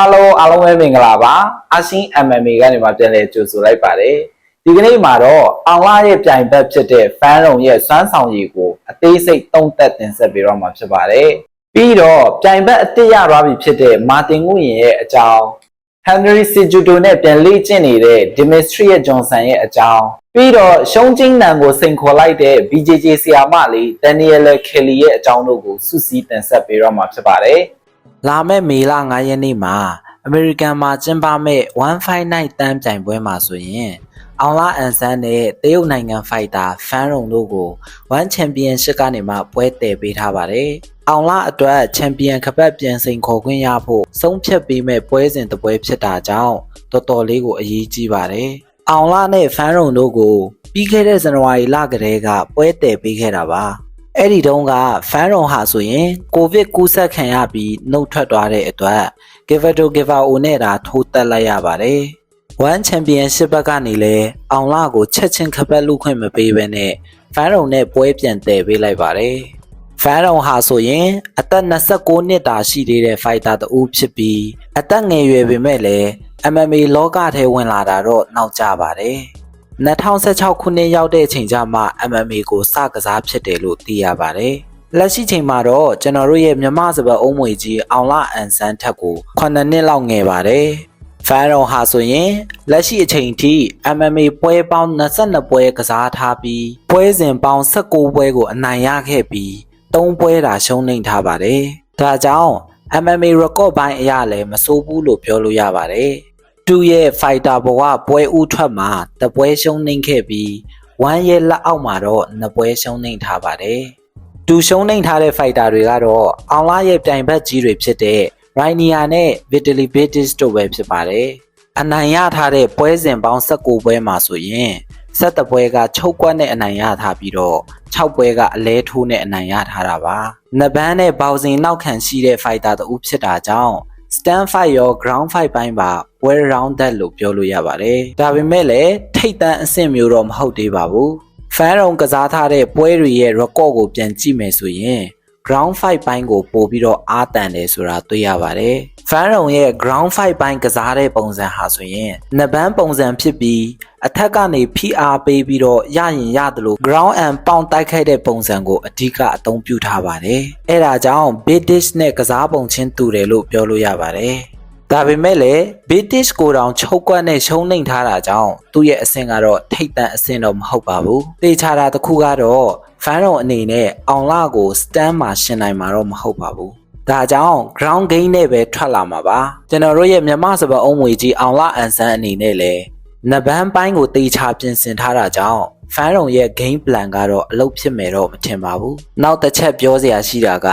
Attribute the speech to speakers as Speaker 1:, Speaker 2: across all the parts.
Speaker 1: Hello အားလုံးပဲမင်္ဂလာပါအရှင်း MMA ကနေမှပြန်လည်ကြိုဆိုလိုက်ပါတယ်ဒီကနေ့မှာတော့အောင်လာရဲ့ပြိုင်ဘက်ဖြစ်တဲ့ fan ရုံရဲ့စွမ်းဆောင်ရည်ကိုအသေးစိတ်သုံးသပ်တင်ဆက်ပေးတော့မှာဖြစ်ပါတယ်ပြီးတော့ပြိုင်ဘက်အစ်စ်ရသွားပြီဖြစ်တဲ့မာတင်ငူရင်ရဲ့အကြောင်း Henry Cejudo နဲ့ပြန်လေ့ကျင့်နေတဲ့ Dimitri Johnson ရဲ့အကြောင်းပြီးတော့ရှုံးချင်းနံကိုစိန်ခေါ်လိုက်တဲ့ BJJ ဆီယာမလေး Daniel Kelly ရဲ့အကြောင်းတို့ကိုစုစည်းတင်ဆက်ပေးတော့မှာဖြစ်ပါတယ်
Speaker 2: လာမယ့်မေလ9ရက်နေ့မှာအမေရိကန်မှာကျင်းပမယ့်159တန်းပြိုင်ပွဲမှာဆိုရင်အောင်လာအန်ဆန်းနဲ့တရုတ်နိုင်ငံဖိုက်တာဖန်ရုံတို့ကို1 Championship ကနေမှပွဲတည်ပေးထားပါတယ်။အောင်လာအတွက်ချန်ပီယံခပတ်ပြန်စိန်ခေါ်ခွင့်ရဖို့ဆုံးဖြတ်ပေးမဲ့ပွဲစဉ်တစ်ပွဲဖြစ်တာကြောင့်တော်တော်လေးကိုအရေးကြီးပါတယ်။အောင်လာနဲ့ဖန်ရုံတို့ကိုပြီးခဲ့တဲ့ဇန်နဝါရီလကတည်းကပွဲတည်ပေးခဲ့တာပါ။ အဲ့ဒီတုန်းကဖန်ရုံဟာဆိုရင်ကိုဗစ်ကူးစက်ခံရပြီးနှုတ်ထွက်သွားတဲ့အတွက် Givato Givao နဲ့ဒါထိုးတက်လိုက်ရပါတယ်။ One Championship ဘက်ကနေလဲအောင်လာကိုချက်ချင်းခပတ်လူခွင့်မပေးဘဲနဲ့ဖန်ရုံနဲ့ပွဲပြန်တည်ပေးလိုက်ပါတယ်။ဖန်ရုံဟာဆိုရင်အသက်29နှစ်တာရှိသေးတဲ့ဖိုက်တာတူဖြစ်ပြီးအသက်ငယ်ရွယ်ပေမဲ့လည်း MMA လောကထဲဝင်လာတာတော့နောက်ကျပါတယ်။ 2016ခုနှစ်ရောက်တဲ့အချိန်ကျမှ MMA ကိုစကစားဖြစ်တယ်လို့သိရပါတယ်။လက်ရှိချိန်မှာတော့ကျွန်တော်တို့ရဲ့မြမစပတ်အုံးမွေကြီးအောင်လာအန်ဆန်းထက်ကို9နှစ်လောက်ငယ်ပါတယ်။ဖန်ရောဟာဆိုရင်လက်ရှိအချိန်ထိ MMA ပွဲပေါင်း22ပွဲကစားထားပြီးပွဲစဉ်ပေါင်း19ပွဲကိုအနိုင်ရခဲ့ပြီး3ပွဲသာရှုံးနိမ့်ထားပါတယ်။ဒါကြောင့် MMA record ဘိုင်းအရလည်းမဆိုးဘူးလို့ပြောလို့ရပါတယ်။ သူရဲ့ fighter ဘဝပွဲဥထွက်မှာတပွဲရှုံးနှိမ့်ခဲ့ပြီးဝမ်းရဲ့လက်အောက်မှာတော့နှစ်ပွဲရှုံးနှိမ့်ထားပါတယ်။သူရှုံးနှိမ့်ထားတဲ့ fighter တွေကတော့အောင်လာရဲ့ပြိုင်ဘက်ကြီးတွေဖြစ်တဲ့ Rainier နဲ့ Vitaly Betis တို့ပဲဖြစ်ပါတယ်။အနိုင်ရထားတဲ့ပွဲစဉ်ပေါင်း19ပွဲမှာဆိုရင်7ပွဲကချုပ်ကွက်နဲ့အနိုင်ရထားပြီးတော့6ပွဲကအလဲထိုးနဲ့အနိုင်ရထားတာပါ။နဘန်းနဲ့ဘောက်စင်နောက်ခံရှိတဲ့ fighter တူဖြစ်တာကြောင့် stand fight ရော ground fight ပိုင်းပါ well rounded လို့ပြောလို့ရပါတယ်။ဒါပေမဲ့လည်းထိတ်တန့်အဆင့်မျိုးတော့မဟုတ်သေးပါဘူး။ fan ရုံကစားထားတဲ့ပွဲတွေရဲ့ record ကိုပြန်ကြည့်မယ်ဆိုရင် ground fight ပိုင်းကိုပို့ပြီးတော့အားတန်တယ်ဆိုတာတွေ့ရပါတယ်။ fan ရုံရဲ့ ground fight ပိုင်းကစားတဲ့ပုံစံဟာဆိုရင်နှစ်ပန်းပုံစံဖြစ်ပြီးအထက်ကနေဖိအားပေးပြီးတော့ရရင်ရတယ်လို့ ground and pound တိုက်ခိုက်တဲ့ပုံစံကိုအဓိကအသုံးပြုထားပါတယ်။အဲဒါကြောင့် British နဲ့ကစားပုံချင်းတူတယ်လို့ပြောလို့ရပါတယ်။ ဒါပေမဲ့လည်း British ကိုတောင်ချုပ်ကွက်နဲ့ရှုံးနှိမ်ထားတာကြောင့်သူ့ရဲ့အဆင့်ကတော့ထိတ်တန့်အဆင့်တော့မဟုတ်ပါဘူး။တေချာတာတစ်ခုကတော့ဖန်ရုံအနေနဲ့အောင်လာကို stand မှာရှင်းနိုင်မှာတော့မဟုတ်ပါဘူး။ဒါကြောင့် ground game နဲ့ပဲထွက်လာမှာပါကျွန်တော်တို့ရဲ့မြမစပတ်အုံးမွေကြီးအောင်လာအန်ဆန်းအနေနဲ့လည်းနဘန်းပိုင်းကိုတေချာပြင်ဆင်ထားတာကြောင့်ဖန်ရုံရဲ့ game plan ကတော့အလုပ်ဖြစ်မယ်တော့မထင်ပါဘူးနောက်တစ်ချက်ပြောစရာရှိတာက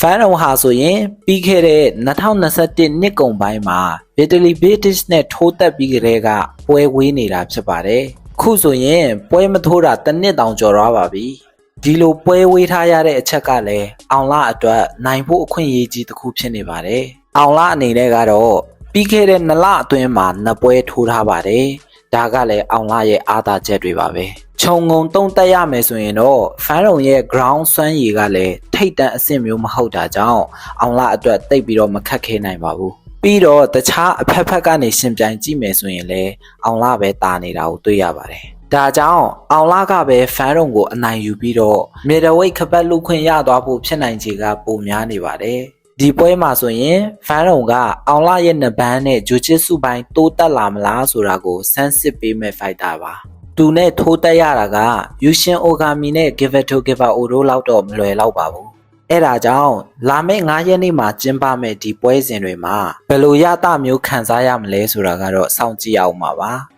Speaker 2: ဖန်ရုံဟာဆိုရင်ပြီးခဲ့တဲ့2021နှစ်ကုန်ပိုင်းမှာ Vitaly Betis နဲ့ထိုးတက်ပြီးကြတဲ့ကပွဲဝေးနေတာဖြစ်ပါတယ်ခုဆိုရင်ပွဲမထိုးတာတစ်နှစ်တောင်ကျော်သွားပါပြီဒီလိုပွဲဝေးထားရတဲ့အချက်ကလည်းအောင်လာအတွက်နိုင်ဖို့အခွင့်အရေးကြီးတစ်ခုဖြစ်နေပါတယ်။အောင်လာအနေနဲ့ကတော့ပြီးခဲ့တဲ့နှစ်လအတွင်းမှာနှစ်ပွဲထိုးထားပါတယ်။ ဒါကလည်းအောင်လာရဲ့အားသာချက်တွေပါပဲ။ခြုံငုံတုံးတက်ရမယ်ဆိုရင်တော့ဖန်ရုံရဲ့ ground စွမ်းရည်ကလည်းထိတ်တန့်အဆင့်မျိုးမဟုတ်တာကြောင့်အောင်လာအတွက်တိတ်ပြီးတော့မခက်ခဲနိုင်ပါဘူး။ပြီးတော့တခြားအဖက်ဖက်ကနေရှင်ပြိုင်ကြည့်မယ်ဆိုရင်လည်းအောင်လာပဲတာနေတာကိုတွေ့ရပါတယ်။ဒါကြောင့်အောင်လာကပဲဖန်ရုံကိုအနိုင်ယူပြီးတော့မြေတဝိတ်ခပတ်လူခွင့်ရသွားဖို့ဖြစ်နိုင်ခြေကပိုများနေပါတယ်။ ဒီပွဲမှာဆိုရင်ဖန်ရုံကအောင်လာရဲ့နှစ်ပန်းနဲ့ဂျူချစ်စုပိုင်းတိုးတက်လာမလားဆိုတာကိုစမ်းစစ်ပေးမဲ့ဖိုက်တာပါ။သူနဲ့ထိုးတက်ရတာကယူရှင်အိုဂါမီနဲ့ Give it to Give out တို့လောက်တော့မလွယ်တော့ပါဘူး။အဲ့ဒါကြောင့်လာမယ့်9ရက်နေ့မှာကျင်းပမယ့်ဒီပွဲစဉ်တွေမှာဘယ်လိုရတာမျိုးခံစားရမလဲဆိုတာကတော့စောင့်ကြည့်အောင်ပါပါ။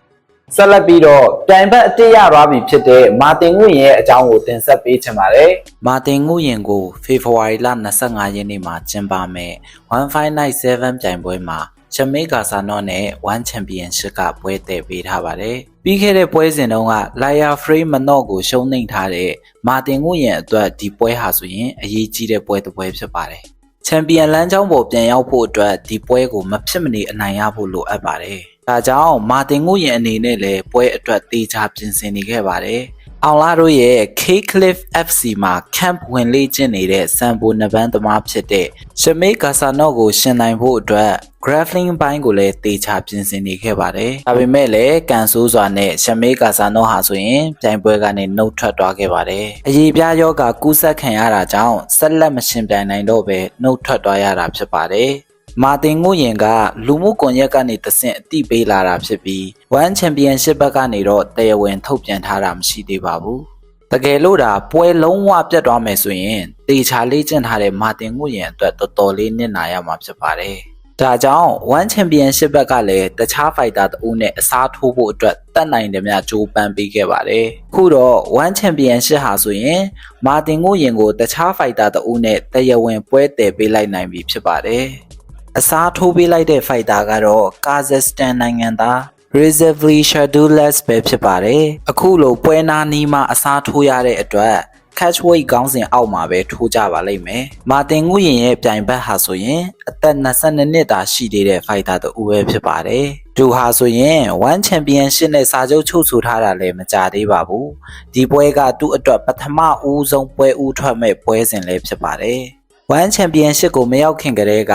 Speaker 1: ဆက်လက်ပြီးတော့ပြိုင်ဘက်အစ်စ်ရသွားပြီဖြစ်တဲ့မာတင်ငူရင်ရဲ့အကြောင်းကိုတင်ဆက်ပေးချင်ပါတယ်
Speaker 2: မာတင်ငုရင်ကိုဖေဖော်ဝါရီလ25ရက်နေ့မှာကျင်းပမယ်1597ပြိုင်ပွဲမှာချမေဂါဆာနော့နဲ့1 Championship ကပွဲတည်ပေးထားပါတယ်။ပြီးခဲ့တဲ့ပွဲစဉ်တုန်းက Laia Frey မနော့ကိုရှုံးနိမ့်ထားတဲ့မာတင်ငုရင်အတွက်ဒီပွဲဟာဆိုရင်အရေးကြီးတဲ့ပွဲတစ်ပွဲဖြစ်ပါတယ်။ချန်ပီယံလမ်းကြောင်းပေါ်ပြန်ရောက်ဖို့အတွက်ဒီပွဲကိုမဖြစ်မနေအနိုင်ရဖို့လိုအပ်ပါတယ်။ ဒါကြောင့်မာတင်ငုရင်အနေနဲ့လည်းပွဲအတွက်တေချာပြင်ဆင်နေခဲ့ပါတယ်အောင်လာတို့ရဲ့ K Cliff FC မှာ camp ဝင်လေ့ကျင့်နေတဲ့စံပိုနဘန်းသမားဖြစ်တဲ့ရှမေကာဆာနော့ကိုရှင်နိုင်ဖို့အတွက် grappling ဘိုင်းကိုလည်းတေချာပြင်ဆင်နေခဲ့ပါတယ်။ဒါပေမဲ့လည်းကန်ဆိုးစွာနဲ့ရှမေကာဆာနော့ဟာဆိုရင်ပြိုင်ပွဲကနေနှုတ်ထွက်သွားခဲ့ပါတယ်။အရေးပြားယောဂကူးစက်ခံရတာကြောင့်ဆက်လက်မရှင်ပြိုင်နိုင်တော့ပဲနှုတ်ထွက်သွားရတာဖြစ်ပါတယ်။ မာတင်ငိုရင်ကလူမှုကွန်ရက်ကနေတဆင့်အတိပေးလာတာဖြစ်ပြီး One Championship ဘက်ကနေတော့တရားဝင်ထုတ်ပြန်ထားတာမရှိသေးပါဘူး။တကယ်လို့ဒါပွဲလုံးဝပြတ်သွားမယ်ဆိုရင်တေချာလေးကျင့်ထားတဲ့မာတင်ငိုရင်အတွက်တော်တော်လေးနစ်နာရမှာဖြစ်ပါတယ်။ဒါကြောင့် One Championship ဘက်ကလည်းတခြား fighter တဦးနဲ့အစားထိုးဖို့အတွက်တတ်နိုင်တယ်များကြိုးပမ်းပေးခဲ့ပါတယ်။ခုတော့ One Championship ဟာဆိုရင်မာတင်ငိုရင်ကိုတခြား fighter တဦးနဲ့တရားဝင်ပွဲတည်ပေးလိုက်နိုင်ပြီဖြစ်ပါတယ်။ အစားထိုးပေးလိုက်တဲ့ fighter ကတော့ Kazakhstan နိုင်ငံသား Reservely Shaduless ပဲဖြစ်ပါတယ်။အခုလိုပွဲနာနီးမှာအစားထိုးရတဲ့အတွက် catch weight ကောင်းစဉ်အောက်မှာပဲထိုးကြပါလိမ့်မယ်။မာတင်ငူရင်ရဲ့ပြိုင်ဘက်ဟာဆိုရင်အသက်22နှစ်သာရှိသေးတဲ့ fighter တူပဲဖြစ်ပါတယ်။သူဟာဆိုရင် One Championship နဲ့စာချုပ်ချုပ်ဆိုထားတာလည်းမကြသေးပါဘူး။ဒီပွဲကသူ့အတွက်ပထမဦးဆုံးပွဲဦးထွက်မဲ့ပွဲစဉ်လည်းဖြစ်ပါတယ်။ One Championship ကိုမရောက်ခင်ကတည်းက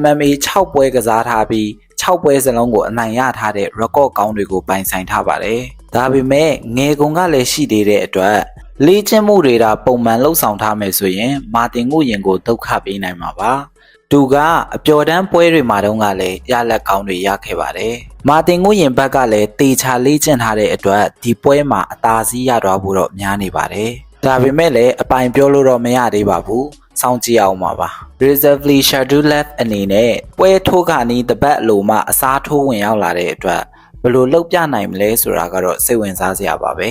Speaker 2: MMA 6ပွဲကစားထားပြီး6ပွဲစလုံးကိုအနိုင်ရထားတဲ့ record ကောင်းတွေကိုပိုင်ဆိုင်ထားပါတယ်။ဒါပေမဲ့ငယ်ကုန်ကလည်းရှိသေးတဲ့အတွက်လေ့ကျင့်မှုတွေဒါပုံမှန်လှုပ်ဆောင်ထားမယ်ဆိုရင် မာတင်ကိုရင်ကိုဒုက္ခပေးနိုင်မှာပါ။သူကအပျော်တမ်းပွဲတွေမှာတုန်းကလည်းရလက်ကောင်းတွေရခဲ့ပါတယ်။မာတင်ကိုရင်ဘက်ကလည်းတေချာလေ့ကျင့်ထားတဲ့အတွက်ဒီပွဲမှာအသာစီးရတော့ဖို့တော့များနေပါတယ်။ ဒါပေမဲ့လည်းအပိုင်ပြောလို့တော့မရသေးပါဘူး။စောင့်ကြည့်အောင်ပါပါ reservely schedule left အနေနဲ့ပွဲထိုးခါနီးတပတ်လိုမှအစားထိုးဝင်ရောက်လာတဲ့အတွက်ဘယ်လိုလုပ်ပြနိုင်မလဲဆိုတာကတော့စိတ်ဝင်စားစရာပါပဲ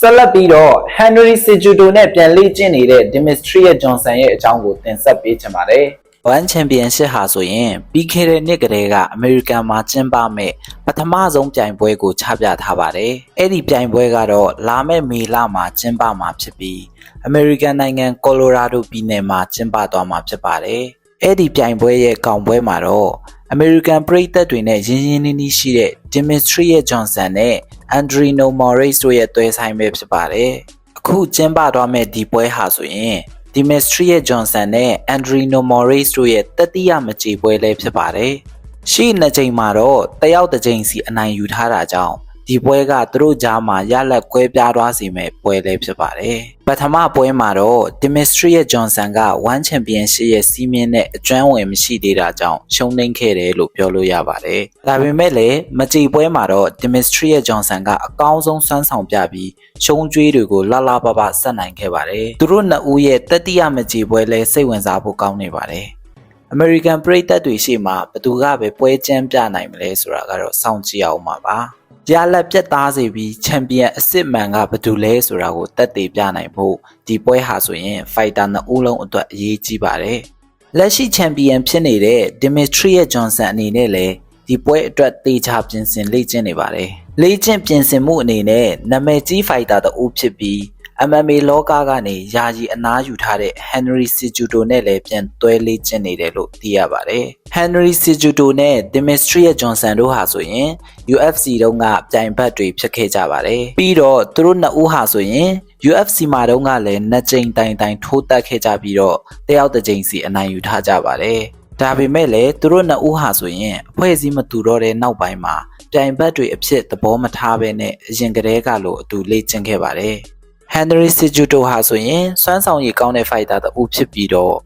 Speaker 1: ဆက်လက်ပြီးတော့ Henry Cejudo နဲ့ပြန်လေ့ကျင့်နေတဲ့ Demetrius Johnson ရဲ့အကြောင်းကိုတင်ဆက်ပေးချင်ပါတယ်။
Speaker 2: One Championship ဟာဆိုရင်ပြီးခဲ့တဲ့နှစ်ကတည်းကအမေရိကန်မှာကျင်းပမဲ့ပထမဆုံးပြိုင်ပွဲကိုချပြထားပါတယ်။အဲ့ဒီပြိုင်ပွဲကတော့လာမယ့်မေလမှာကျင်းပမှာဖြစ်ပြီးအမေရိကန်နိုင်ငံကော်လိုရာဒိုပြည်နယ်မှာကျင်းပသွားမှာဖြစ်ပါတယ်။အဲ့ဒီပြိုင်ပွဲရဲ့ကောင်ပွဲမှာတော့အမေရိကန်ပြည်သက်တွေနဲ့ရင်းရင်းနှီးနှီးရှိတဲ့ Demetrius Johnson နဲ့ Andrino Moraes တို့ရဲ့တွဲဆိုင်ပဲဖြစ်ပါတယ်။အခုကျင်းပသွားမဲ့ဒီပွဲဟာဆိုရင် Demetrius Johnson နဲ့ Andrino Moraes တို့ရဲ့တတိယမကြေပွဲလည်းဖြစ်ပါတယ်။ရှေ့နှစ်ချိန်မှာတော့တယောက်တစ်ချိန်စီအနိုင်ယူထားတာကြောင့် ဒီပွဲကသူတို့ကြားမှာရလက်ကွဲပြားသွားစေမဲ့ပွဲလည်းဖြစ်ပါတယ်။ပထမပွဲမှာတော့ Demetrius Johnson က One Championship ရဲ့စီးမြင့်တဲ့အကျွမ်းဝင်မရှိသေးတာကြောင့်ရှုံးနိမ့်ခဲ့တယ်လို့ပြောလို့ရပါတယ်။ဒါပေမဲ့လည်းမကြည်ပွဲမှာတော့ Demetrius Johnson ကအကောင်းဆုံးစွမ်းဆောင်ပြပြီးရှုံးကြွေးတွေကိုလှလှပပဆက်နိုင်ခဲ့ပါတယ်။သူတို့နှစ်ဦးရဲ့တတိယမကြည်ပွဲလည်းစိတ်ဝင်စားဖို့ကောင်းနေပါတယ်။ American ပြည်သက်တွေရှိမှဘသူကပဲပွဲကျမ်းပြနိုင်မလဲဆိုတာကတော့စောင့်ကြည့်အောင်ပါပါ။ ရလက်ပြတ်သားစေပြီးချန်ပီယံအစ်စ်မန်ကဘယ်သူလဲဆိုတာကိုတက်တည်ပြနိုင်ဖို့ဒီပွဲဟာဆိုရင်ဖိုက်တာနှစ်ဦးလုံးအတွက်အရေးကြီးပါတယ်။လက်ရှိချန်ပီယံဖြစ်နေတဲ့ Demetrius Johnson အနေနဲ့လည်းဒီပွဲအတွက်တေချာပြင်ဆင်လေ့ကျင့်နေပါတယ်။လေ့ကျင့်ပြင်ဆင်မှုအနေနဲ့နာမည်ကြီးဖိုက်တာတဦးဖြစ်ပြီး MMA လောကကနေယာယီအနားယူထားတဲ့ Henry Cejudo နဲ့လည်းပြန်တွဲလေ့ကျင့်နေတယ်လို့သိရပါတယ်။ Henry Cejudo နဲ့ Demetrius Johnson တို့ဟာဆိုရင် UFC တုန်းကပြိုင်ဘက်တွေဖြစ်ခဲ့ကြပါတယ်။ပြီးတော့သူတို့နှစ်ဦးဟာဆိုရင် UFC မှာတုန်းကလည်းနှစ်ကြိမ်တိုင်တိုင်ထိုးတက်ခဲ့ကြပြီးတော့တယောက်တစ်ကြိမ်စီအနိုင်ယူထားကြပါတယ်။ဒါပေမဲ့လည်းသူတို့နှစ်ဦးဟာဆိုရင်အဖွဲ့အစည်းမတူတော့တဲ့နောက်ပိုင်းမှာပြိုင်ဘက်တွေအဖြစ်သဘောမထားဘဲနဲ့အရင်ကတည်းကလိုအတူလေ့ကျင့်ခဲ့ပါတယ်။ Henry Cejudo ဟာဆိုရင်စွမ်းဆောင်ရည်ကောင်းတဲ့ fighter တဦးဖြစ်ပြီးတော့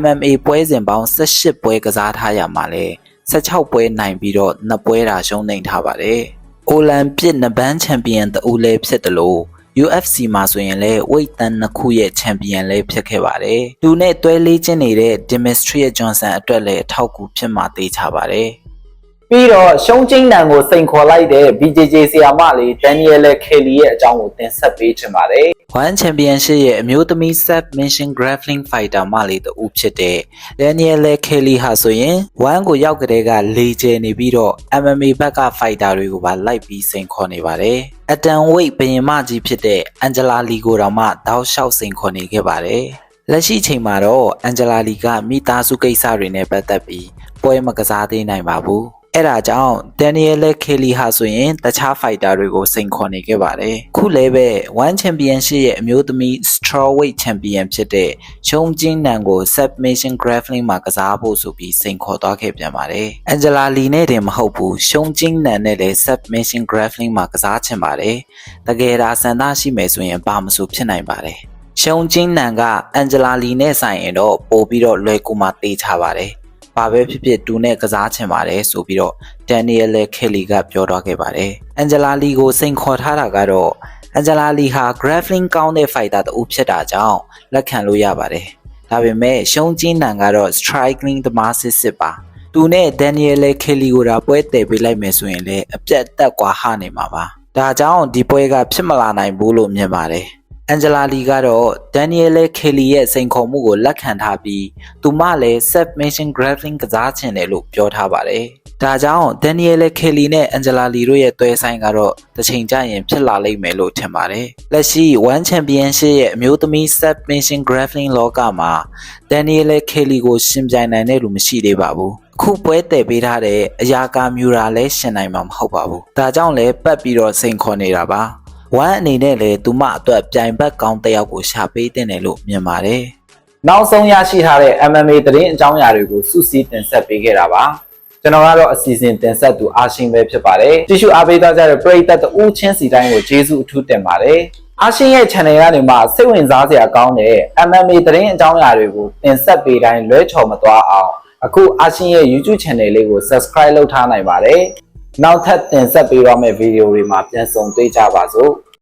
Speaker 2: MMA ပွဲစဉ်ပေါင်း18ပွဲကစားထားရမှာလဲ16ပွဲနိုင်ပြီးတော့2ပွဲတာရှုံးနိမ့်ထားပါတယ်။အိုလံပစ်နဘန်းချန်ပီယံတဦးလည်းဖြစ်တယ်လို့ UFC မှာဆိုရင်လည်းဝိတ်တန်နှစ်ခုရဲ့ချန်ပီယံလည်းဖြစ်ခဲ့ပါတယ်။သူနဲ့တွဲလေးချင်းနေတဲ့ Demetrius Johnson အတွက်လည်းအထောက်အကူဖြစ်မှာသိချပါတယ်။
Speaker 1: ပြီးတော့ရှုံးကျင်းတန်ကိုစိန်ခေါ်လိုက်တဲ့ BJJ ဆီယာမလေး Daniel Kelly ရဲ့အကြောင်းကိုတင်ဆက်ပေးချင်ပါတယ်
Speaker 2: One Championship ရဲ့အမျိုးသမီး Submission Grappling Fighter မလေးတူဖြစ်တဲ့ Daniel Kelly ဟာဆိုရင် One ကိုရောက်ကြတဲ့ကလေကျယ်နေပြီးတော့ MMA ဘက်က Fighter တွေကိုပါလိုက်ပြီးစိန်ခေါ်နေပါတယ်။အတန်ဝိတ်ဘရင်မကြီးဖြစ်တဲ့ Angela Lee ကိုတောင်မှတောက်လျှောက်စိန်ခေါ်နေခဲ့ပါတယ်။လက်ရှိချိန်မှာတော့ Angela Lee ကမိသားစုကိစ္စတွေနဲ့ပတ်သက်ပြီးပွဲမကစားသေးနိုင်ပါဘူး။ အဲ့ဒါကြောင့်ဒန်နီယယ်လက်ခေလီဟာဆိုရင်တခြားဖိုက်တာတွေကိုစိန်ခေါ်နေခဲ့ပါတယ်ခုလည်းပဲ One Championship ရဲ့အမျိုးသမီး Strawweight Champion ဖြစ်တဲ့ရှုံးကျင်းနန်ကို Submission Grappling မှာကစားဖို့ဆိုပြီးစိန်ခေါ်သွားခဲ့ပြန်ပါတယ်။ Angela Lee နဲ့တင်မဟုတ်ဘူးရှုံးကျင်းနန်နဲ့လည်း Submission Grappling မှာကစားချင်ပါတယ်။တကယ်ဒါဆန္ဒရှိမယ်ဆိုရင်ဘာမဆိုဖြစ်နိုင်ပါတယ်။ရှုံးကျင်းနန်ကအန်ဂျလာလီနဲ့ဆိုင်ရင်တော့ပို့ပြီးတော့လွယ်ကူမှတေးချပါတယ်။ ဘာပဲဖြစ်ဖြစ်တူနဲ့ကစားချင်ပါတယ်ဆိုပြီးတော့ဒန်နီယယ်လက်ခဲလီကပြောတော့ခဲ့ပါတယ်။အန်ဂျလာလီကိုစိန်ခေါ်ထားတာကတော့အန်ဂျလာလီဟာ grappling ကောင်းတဲ့ fighter တူဖြစ်တာကြောင့်လက်ခံလို့ရပါတယ်။ဒါပေမဲ့ရှုံးကျင်းနန်ကတော့ striking သမားစစ်စစ်ပါ။သူနဲ့ဒန်နီယယ်လက်ခဲလီကိုဒါပွဲတည်ပေးလိုက်မယ်ဆိုရင်လည်းအပြတ်တက်ကွာဟနေမှာပါ။ဒါကြောင့်ဒီပွဲကဖြစ်မလာနိုင်ဘူးလို့မြင်ပါတယ်။ အန်ဂျလာလီကတော့ဒန်နီယယ်လေခေလီရဲ့စိန်ခေါ်မှုကိုလက်ခံထားပြီးသူမလည်း submission grappling ကစားချင်တယ်လို့ပြောထားပါတယ်။ဒါကြောင့်ဒန်နီယယ်လေခေလီနဲ့အန်ဂျလာလီတို့ရဲ့တွဲဆိုင်ကတော့တစ်ချိန်ကျရင်ဖြစ်လာလိမ့်မယ်လို့ထင်ပါတယ်။လက်ရှိ One Championship ရဲ့အမျိုးသမီး submission grappling လောကမှာဒန်နီယယ်လေခေလီကိုရှင်ပြိုင်နိုင်တဲ့လူမရှိသေးပါဘူး။အခုပွဲတည်ပေးထားတဲ့အရာကာမြူရာလည်းရှင်နိုင်မှာမဟုတ်ပါဘူး။ဒါကြောင့်လည်းပတ်ပြီးတော့စိန်ခေါ်နေတာပါ။ ဝမ်းအနေနဲ့လည်းသူမအတွက်ပြိုင်ဘက်ကောင်းတစ်ယောက်ကိုရှာပေးတင်တယ်လို့မြင်ပါတယ်
Speaker 1: နောက်ဆုံးရရှိထားတဲ့ MMA သတင်းအကြောင်းအရာတွေကိုစုစည်းတင်ဆက်ပေးခဲ့တာပါကျွန်တော်ကတော့အစီအစဉ်တင်ဆက်သူအာရှင်ပဲဖြစ်ပါတယ်ကြည့်ရှုအားပေးသွားကြတဲ့ပရိသတ်တဦးချင်းစီတိုင်းကိုကျေးဇူးအထူးတင်ပါတယ်အာရှင်ရဲ့ channel ကနေမှစိတ်ဝင်စားစရာကောင်းတဲ့ MMA သတင်းအကြောင်းအရာတွေကိုတင်ဆက်ပေးတိုင်းလွဲချော်မသွားအောင်အခုအာရှင်ရဲ့ YouTube channel လေးကို subscribe လုပ်ထားနိုင်ပါတယ်နောက်ထပ်တင်ဆက်ပေးရမယ့်ဗီဒီယိုတွေမှာပြန်ဆုံတွေ့ကြပါစို့